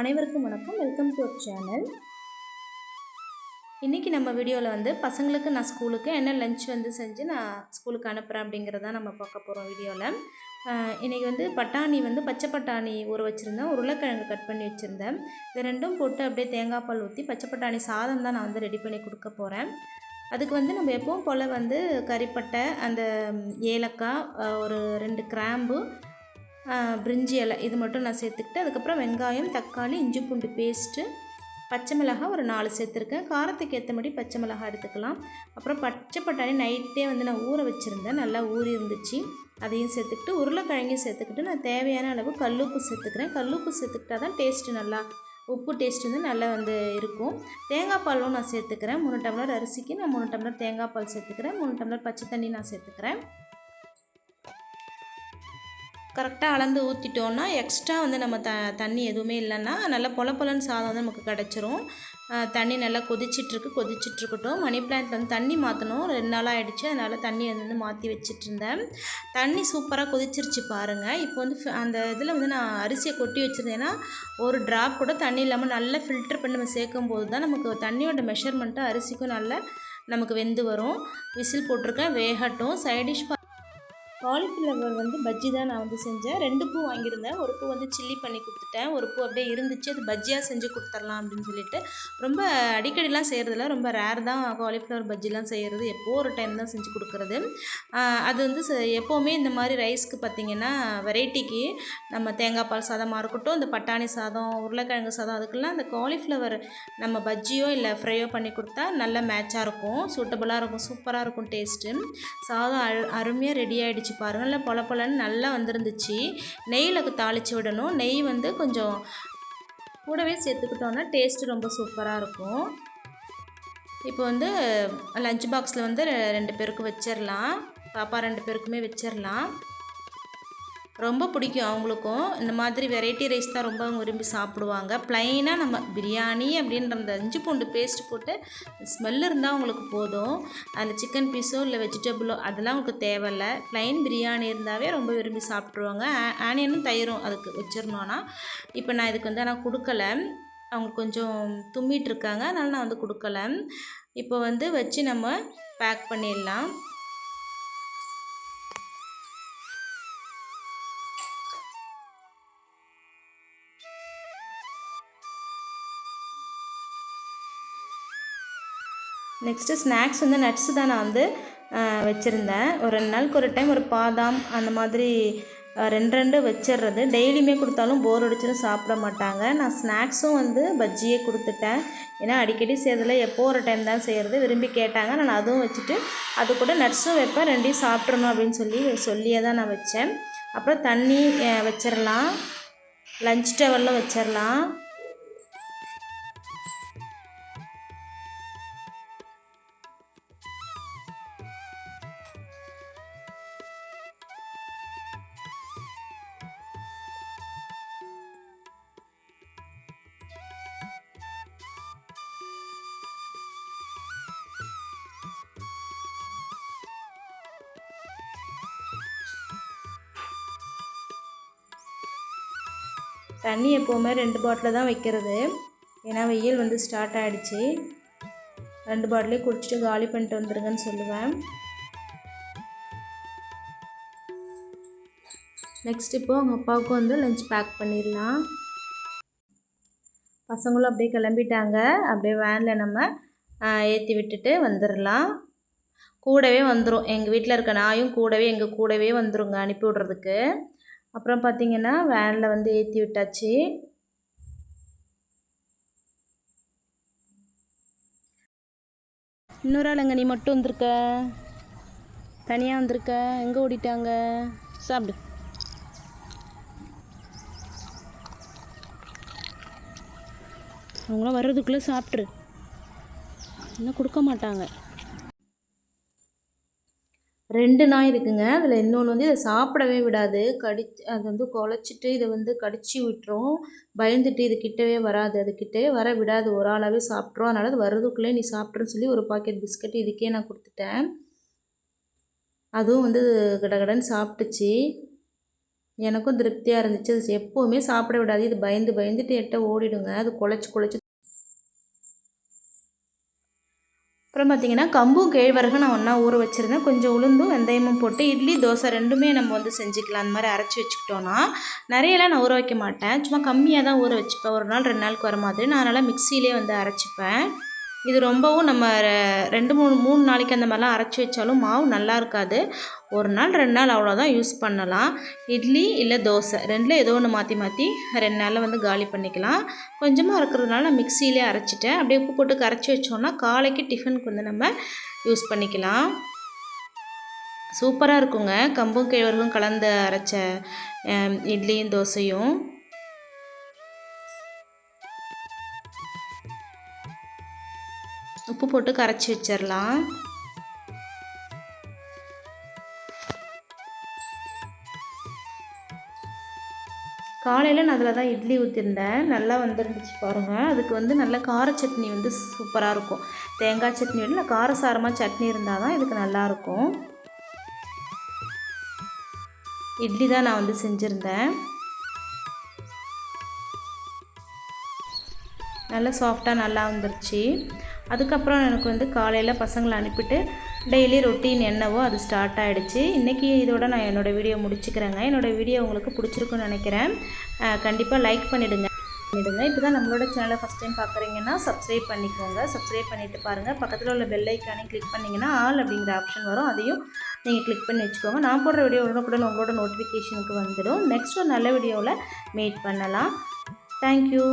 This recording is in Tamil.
அனைவருக்கும் வணக்கம். வெல்கம் டு அவர் சேனல் இன்றைக்கி நம்ம வீடியோவில் வந்து பசங்களுக்கு நான் ஸ்கூலுக்கு என்ன லஞ்ச் வந்து செஞ்சு நான் ஸ்கூலுக்கு அனுப்புகிறேன் அப்படிங்கிறத நம்ம பார்க்க போகிறோம் வீடியோவில் இன்றைக்கி வந்து பட்டாணி வந்து பச்சை பட்டாணி ஊற வச்சுருந்தேன். உருளைக்கிழங்கு கட் பண்ணி வச்சுருந்தேன். இது ரெண்டும் போட்டு அப்படியே தேங்காய் பால் ஊற்றி பச்சை பட்டாணி சாதம் தான் நான் வந்து ரெடி பண்ணி கொடுக்க போகிறேன் அதுக்கு வந்து நம்ம எப்பவும் போல் வந்து கறிப்பட்டை அந்த ஏலக்காய் ஒரு ரெண்டு கிராம்பு பிரிஞ்சி இலை இது மட்டும் நான் சேர்த்துக்கிட்டு அதுக்கப்புறம் வெங்காயம் தக்காளி இஞ்சி பூண்டு பேஸ்ட்டு பச்சை மிளகாய் ஒரு நாலு சேர்த்துருக்கேன். காரத்துக்கு ஏற்ற மாதிரி பச்சை மிளகாய் எடுத்துக்கலாம். அப்புறம் பச்சை பட்டாணி நைட்டே வந்து நான் ஊற வச்சுருந்தேன். நல்லா ஊறி இருந்துச்சு அதையும் சேர்த்துக்கிட்டு உருளைக்கிழங்கையும் சேர்த்துக்கிட்டு நான் தேவையான அளவு கல்லுப்பு சேர்த்துக்கிறேன். கல்லுப்பு சேர்த்துக்கிட்டா தான் டேஸ்ட்டு நல்லா உப்பு டேஸ்ட் வந்து நல்லா வந்து இருக்கும். தேங்காய் பாலும் நான் சேர்த்துக்கிறேன். மூணு டம்ளர் அரிசிக்கு நான் மூணு டம்ளர் தேங்காய் பால் சேர்த்துக்கிறேன். மூணு டம்ளர் பச்சை தண்ணி நான் சேர்த்துக்கிறேன். கரெக்டாக அளந்து ஊற்றிட்டோன்னா எக்ஸ்ட்ரா வந்து நம்ம த தண்ணி எதுவுமே இல்லைன்னா நல்லா பொல பொலன்னு சாதம் வந்து நமக்கு கிடச்சிரும். தண்ணி நல்லா கொதிச்சிட்ருக்கு கொதிச்சிட்ருக்கட்டும். மணி பிளான்ட்டில் வந்து தண்ணி மாற்றணும் ரெண்டு நாளாக ஆகிடுச்சு அதனால் தண்ணி வந்து மாற்றி வச்சிட்டு இருந்தேன் தண்ணி சூப்பராக கொதிச்சிருச்சு பாருங்கள் இப்போ வந்து அந்த இதில் வந்து நான் அரிசியை கொட்டி வச்சுருந்தேன்னா ஒரு ட்ராப் கூட தண்ணி இல்லாமல் நல்லா ஃபில்டர் பண்ணி நம்ம சேர்க்கும் போது தான் நமக்கு தண்ணியோட மெஷர்மெண்ட்டு அரிசிக்கும் நல்லா நமக்கு வெந்து வரும். விசில் போட்டிருக்கேன் வேகட்டும். சைடிஷ் காலிஃப்ளவர் வந்து பஜ்ஜி தான் நான் வந்து செஞ்சேன். ரெண்டு பூ வாங்கியிருந்தேன். ஒரு பூ வந்து சில்லி பண்ணி கொடுத்துட்டேன். ஒரு பூ அப்படியே இருந்துச்சு. அது பஜ்ஜியாக செஞ்சு கொடுத்துர்லாம் அப்படின்னு சொல்லிட்டு. ரொம்ப அடிக்கடிலாம் செய்கிறதில்ல ரொம்ப ரேர் தான் காலிஃப்ளவர் பஜ்ஜிலாம் செய்கிறது எப்போ ஒரு டைம் தான் செஞ்சு கொடுக்குறது. அது வந்து எப்போவுமே இந்த மாதிரி ரைஸ்க்கு பார்த்திங்கன்னா வெரைட்டிக்கு நம்ம தேங்காய் பால் சாதமாக இருக்கட்டும் இந்த பட்டாணி சாதம் உருளைக்கிழங்கு சாதம் அதுக்கெல்லாம் அந்த காலிஃப்ளவர் நம்ம பஜ்ஜியோ இல்லை ஃப்ரையோ பண்ணி கொடுத்தா நல்ல மேட்சாக இருக்கும். சூட்டபுளாக இருக்கும். சூப்பராக இருக்கும் டேஸ்ட்டு சாதம் அருமையாக ரெடி ஆகிடுச்சு பாருங்கள் நல்லா பொல பொலன்னு நல்லா வந்துருந்துச்சு. நெய்யில் தாளித்து விடணும். நெய் வந்து கொஞ்சம் கூடவே சேர்த்துக்கிட்டோன்னா டேஸ்ட்டு ரொம்ப சூப்பராக இருக்கும். இப்போ வந்து லஞ்ச் பாக்ஸில் வந்து ரெ- ரெண்டு பேருக்கு வச்சிடலாம் பாப்பா ரெண்டு பேருக்குமே வச்சிடலாம் ரொம்ப பிடிக்கும் அவங்களுக்கும். இந்த மாதிரி வெரைட்டி ரைஸ் தான் ரொம்ப அவங்க விரும்பி சாப்பிடுவாங்க. ப்ளைனாக நம்ம பிரியாணி அப்படின்ற அந்த இஞ்சி பூண்டு பேஸ்ட் போட்டு ஸ்மெல் இருந்தால் அவங்களுக்கு போதும். அதில் சிக்கன் பீஸோ இல்லை வெஜிடபிளோ அதெல்லாம் அவங்களுக்கு தேவையில்லை. ப்ளைன் பிரியாணி இருந்தாவே ரொம்ப விரும்பி சாப்பிட்ருவாங்க ஆனியனும் தயிரும் அதுக்கு வச்சிருந்தோன்னா இப்போ நான் இதுக்கு வந்து நான் கொடுக்கல. அவங்க கொஞ்சம் தும்மிட்டு இருக்காங்க. அதனால் நான் வந்து கொடுக்கல. இப்போ வந்து வச்சு நம்ம பேக் பண்ணிடலாம். நெக்ஸ்ட்டு ஸ்நாக்ஸ் வந்து நட்ஸு தான் நான் வந்து வச்சுருந்தேன். ஒரு ரெண்டு நாளுக்கு ஒரு டைம் ஒரு பாதாம் அந்த மாதிரி ரெண்டு ரெண்டு வச்சிடுறது டெய்லியுமே கொடுத்தாலும் போர் அடிச்சிடும் சாப்பிட மாட்டாங்க. நான் ஸ்நாக்ஸும் வந்து பஜ்ஜியே கொடுத்துட்டேன். ஏன்னா அடிக்கடி செய்யறதில்ல எப்போ ஒரு டைம் தான் செய்கிறது விரும்பி கேட்டாங்க. நான் அதுவும் வச்சுட்டு அது கூட நட்ஸும் வைப்பேன் ரெண்டையும் சாப்பிட்றணும் அப்படின்னு சொல்லி சொல்லியே தான் நான் வச்சேன். அப்புறம் தண்ணி வச்சிடலாம் லஞ்ச் டவரில் வச்சிடலாம் தண்ணி எப்போவுமே ரெண்டு பாட்டில் தான் வைக்கிறது. ஏன்னா வெயில் வந்து ஸ்டார்ட் ஆகிடுச்சு ரெண்டு பாட்டிலே குடிச்சிட்டு காலி பண்ணிட்டு வந்துருங்கன்னு சொல்லுவேன். நெக்ஸ்ட் இப்போ அவங்க அப்பாவுக்கும் வந்து லஞ்ச் பேக் பண்ணிடலாம். பசங்களும் அப்படியே கிளம்பிட்டாங்க. அப்படியே வேனில் நம்ம ஏற்றி விட்டுட்டு வந்துடலாம் கூடவே வந்துடும் எங்கள் வீட்டில் இருக்க நாயும் கூடவே எங்கள் கூடவே வந்துருங்க அனுப்பி விட்றதுக்கு. அப்புறம் பார்த்தீங்கன்னா வேனில் வந்து ஏற்றி விட்டாச்சு. இன்னொரு ஆளுங்க நீ மட்டும் வந்திருக்க. தனியாக வந்திருக்க. எங்கே ஓடிட்டாங்க? சாப்பிடு. அவங்களாம் வர்றதுக்குள்ளே சாப்பிட்ரு இன்னும் கொடுக்க மாட்டாங்க. ரெண்டு நாய் இருக்குங்க. அதில் இன்னொன்று வந்து இதை சாப்பிடவே விடாது. கடி அது வந்து குலைச்சிட்டு இதை வந்து கடிச்சு விட்டுரும். பயந்துட்டு இது கிட்டவே வராது. அது கிட்டவே வர விடாது. ஒரு ஆளாகவே சாப்பிட்ரும் அதனால் அது வர்றதுக்குள்ளே நீ சாப்பிட்ருன்னு சொல்லி ஒரு பாக்கெட் பிஸ்கட் இதுக்கே நான் கொடுத்துட்டேன். அதுவும் வந்து கடகடன்னு சாப்பிட்டுச்சு. எனக்கும் திருப்தியாக இருந்துச்சு. அது எப்போவுமே சாப்பிட விடாது. இது பயந்து பயந்துட்டு எட்ட ஓடிடுங்க. அது குழச்சி குழச்சி அப்புறம் பார்த்திங்கன்னா கம்பும் கேழ்வரகு நான் ஒன்றா ஊற வச்சுருந்தேன். கொஞ்சம் உளுந்தும் வெந்தயமும் போட்டு இட்லி தோசை ரெண்டுமே நம்ம வந்து செஞ்சுக்கலாம். அந்த மாதிரி அரைச்சி வச்சுக்கிட்டோன்னா நிறையலாம் நான் ஊற வைக்க மாட்டேன். சும்மா கம்மியாக தான் ஊற வச்சுப்பேன். ஒரு நாள் ரெண்டு நாளுக்கு வர மாதிரி. நான் அதனால் மிக்சியிலே வந்து அரைச்சிப்பேன். இது ரொம்பவும் நம்ம ரெ- ரெண்டு மூணு மூணு நாளைக்கு அந்த மாதிரிலாம் அரைச்சி வச்சாலும் மாவு நல்லா இருக்காது. ஒரு நாள் ரெண்டு நாள் அவ்வளோதான் யூஸ் பண்ணலாம். இட்லி இல்லை தோசை ரெண்டில் ஏதோ ஒன்று மாற்றி மாற்றி ரெண்டு நாளில் வந்து காலி பண்ணிக்கலாம். கொஞ்சமாக இருக்கிறதுனால நான் மிக்சியிலே அரைச்சிட்டேன். அப்படியே உப்பு போட்டு கரைச்சி வச்சோன்னா காலைக்கு டிஃபனுக்கு வந்து நம்ம யூஸ் பண்ணிக்கலாம். சூப்பராக இருக்குங்க. கம்பும் கேழ்வரகும் கலந்து அரைச்ச இட்லியும் தோசையும். உப்பு போட்டு கரைச்சி வச்சிடலாம் காலையில் நான் அதில் தான் இட்லி ஊற்றிருந்தேன் நல்லா வந்துருந்துச்சு பாருங்கள் அதுக்கு வந்து நல்ல கார சட்னி வந்து சூப்பராக இருக்கும். தேங்காய் சட்னி விட இல்லை காரசாரமாக சட்னி இருந்தால் தான் இதுக்கு நல்லாயிருக்கும் இட்லி தான் நான் வந்து செஞ்சுருந்தேன். நல்லா சாஃப்டாக நல்லா வந்துருச்சு. அதுக்கப்புறம் எனக்கு வந்து காலையில் பசங்களை அனுப்பிட்டு டெய்லி ரொட்டீன் என்னவோ அது ஸ்டார்ட் ஆகிடுச்சு இன்றைக்கி இதோட நான் என்னோடய வீடியோ முடிச்சுக்கிறேங்க. என்னோடய வீடியோ உங்களுக்கு பிடிச்சிருக்குன்னு நினைக்கிறேன். கண்டிப்பாக லைக் பண்ணிவிடுங்க பண்ணிவிடுங்க இப்போ தான் நம்மளோட சேனலை ஃபஸ்ட் டைம் பார்க்குறீங்கன்னா சப்ஸ்கிரைப் பண்ணிக்கோங்க. சப்ஸ்கிரைப் பண்ணிவிட்டு பாருங்கள் பக்கத்தில் உள்ள பெல் ஐக்கானையும் கிளிக் பண்ணிங்கன்னா ஆல் அப்படிங்கிற ஆப்ஷன் வரும். அதையும் நீங்கள் கிளிக் பண்ணி வச்சுக்கோங்க. நான் போடுற வீடியோ உடனுக்குடன் உங்களோட நோட்டிஃபிகேஷனுக்கு வந்துடும். நெக்ஸ்ட் ஒரு நல்ல வீடியோவில் மீட் பண்ணலாம். தேங்க்யூ